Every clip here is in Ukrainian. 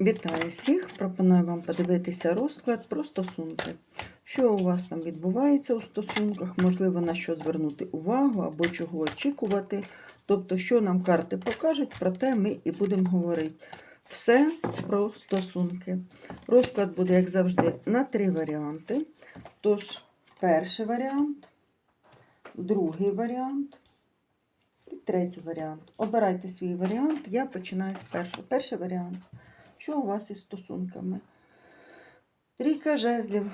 Вітаю всіх! Пропоную вам подивитися розклад про стосунки. Що у вас там відбувається у стосунках, можливо, на що звернути увагу або чого очікувати. Тобто, що нам карти покажуть, про те ми і будемо говорити. Все про стосунки. Розклад буде, як завжди, на три варіанти. Тож, перший варіант, другий варіант і третій варіант. Обирайте свій варіант. Я починаю з першого. Перший варіант. Що у вас із стосунками? Трійка жезлів.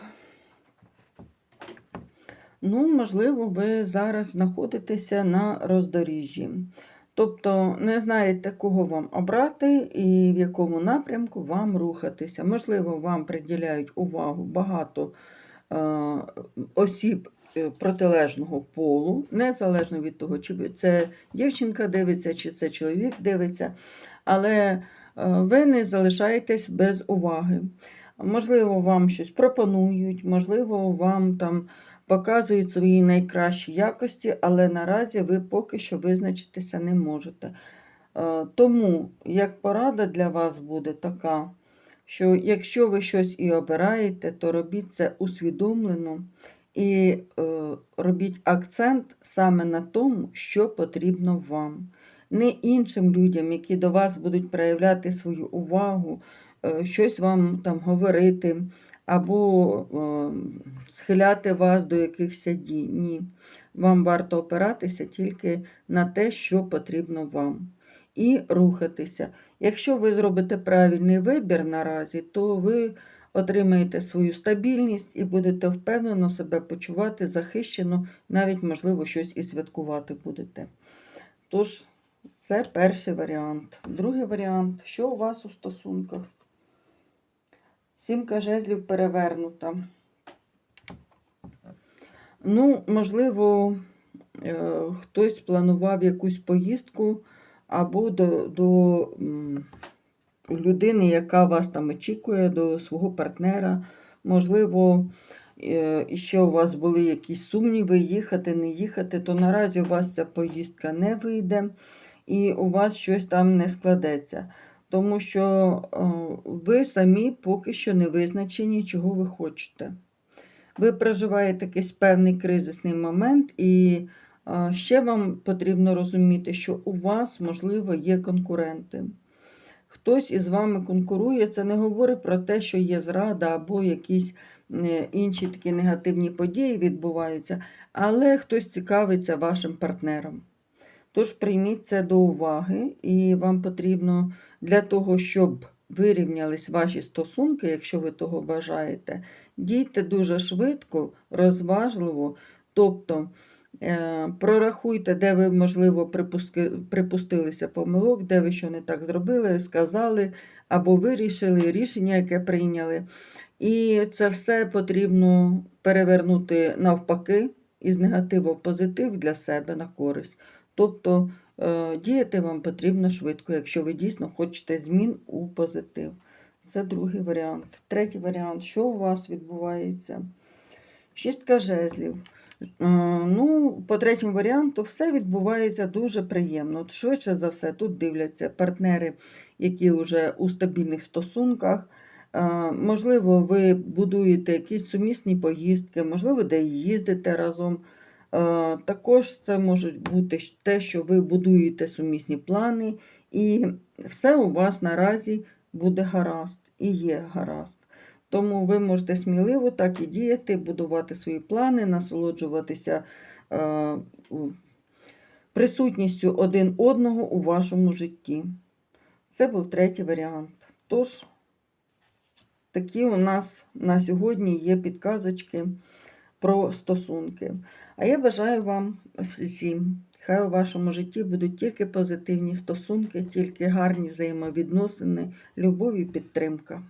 Ну, можливо, ви зараз знаходитеся на роздоріжжі. Тобто не знаєте, кого вам обрати і в якому напрямку вам рухатися. Можливо, вам приділяють увагу багато е, осіб е, протилежного полу, незалежно від того, чи це дівчинка дивиться, чи це чоловік дивиться. Але ви не залишаєтесь без уваги. Можливо, вам щось пропонують, можливо, вам там показують свої найкращі якості, але наразі ви поки що визначитися не можете. Е, Тому, як порада для вас буде така, що якщо ви щось і обираєте, то робіть це усвідомлено і е, робіть акцент саме на тому, що потрібно вам не іншим людям, які до вас будуть проявляти свою увагу, е, щось вам там говорити, або е, схиляти вас до якихось дій. Ні. Вам варто опиратися тільки на те, що потрібно вам. І рухатися. Якщо ви зробите правильний вибір наразі, то ви отримаєте свою стабільність і будете впевнено себе почувати захищено, навіть, можливо, щось і святкувати будете. Тож, це перший варіант. Другий варіант, що у вас у стосунках? Сімка жезлів перевернута. Ну, можливо, е, хтось планував якусь поїздку або до, до людини, яка вас там очікує, до свого партнера. Можливо, е, ще у вас були якісь сумніви, їхати, не їхати, то наразі у вас ця поїздка не вийде і у вас щось там не складеться. Тому що е, ви самі поки що не визначені, чого ви хочете. Ви проживаєте якийсь певний кризисний момент, і е, ще вам потрібно розуміти, що у вас, можливо, є конкуренти. Хтось із вами конкурує, це не говорить про те, що є зрада або якісь е, інші такі негативні події відбуваються, але хтось цікавиться вашим партнером. Тож прийміть це до уваги, і вам потрібно для того, щоб вирівнялись ваші стосунки, якщо ви того бажаєте, дійте дуже швидко, розважливо, тобто е, прорахуйте, де ви, можливо, припустилися помилок, де ви що не так зробили, сказали або вирішили рішення, яке прийняли. І це все потрібно перевернути навпаки із негативу в позитив для себе на користь. Тобто е, діяти вам потрібно швидко, якщо ви дійсно хочете змін у позитив. Це другий варіант. Третій варіант, що у вас відбувається? Шістка жезлів. Е, Ну, по третьому варіанту все відбувається дуже приємно. Швидше за все, тут дивляться партнери, які вже у стабільних стосунках. Е, Можливо, ви будуєте якісь сумісні поїздки, можливо, де їздите разом. Е, Також це може бути те, що ви будуєте сумісні плани, і все у вас наразі буде гаразд і є гаразд. Тому ви можете сміливо так і діяти, будувати свої плани, насолоджуватися е, присутністю один одного у вашому житті. Це був третій варіант. Тож, такі у нас на сьогодні є підказочки про стосунки. А я бажаю вам всім, хай у вашому житті будуть тільки позитивні стосунки, тільки гарні взаємовідносини, любов і підтримка.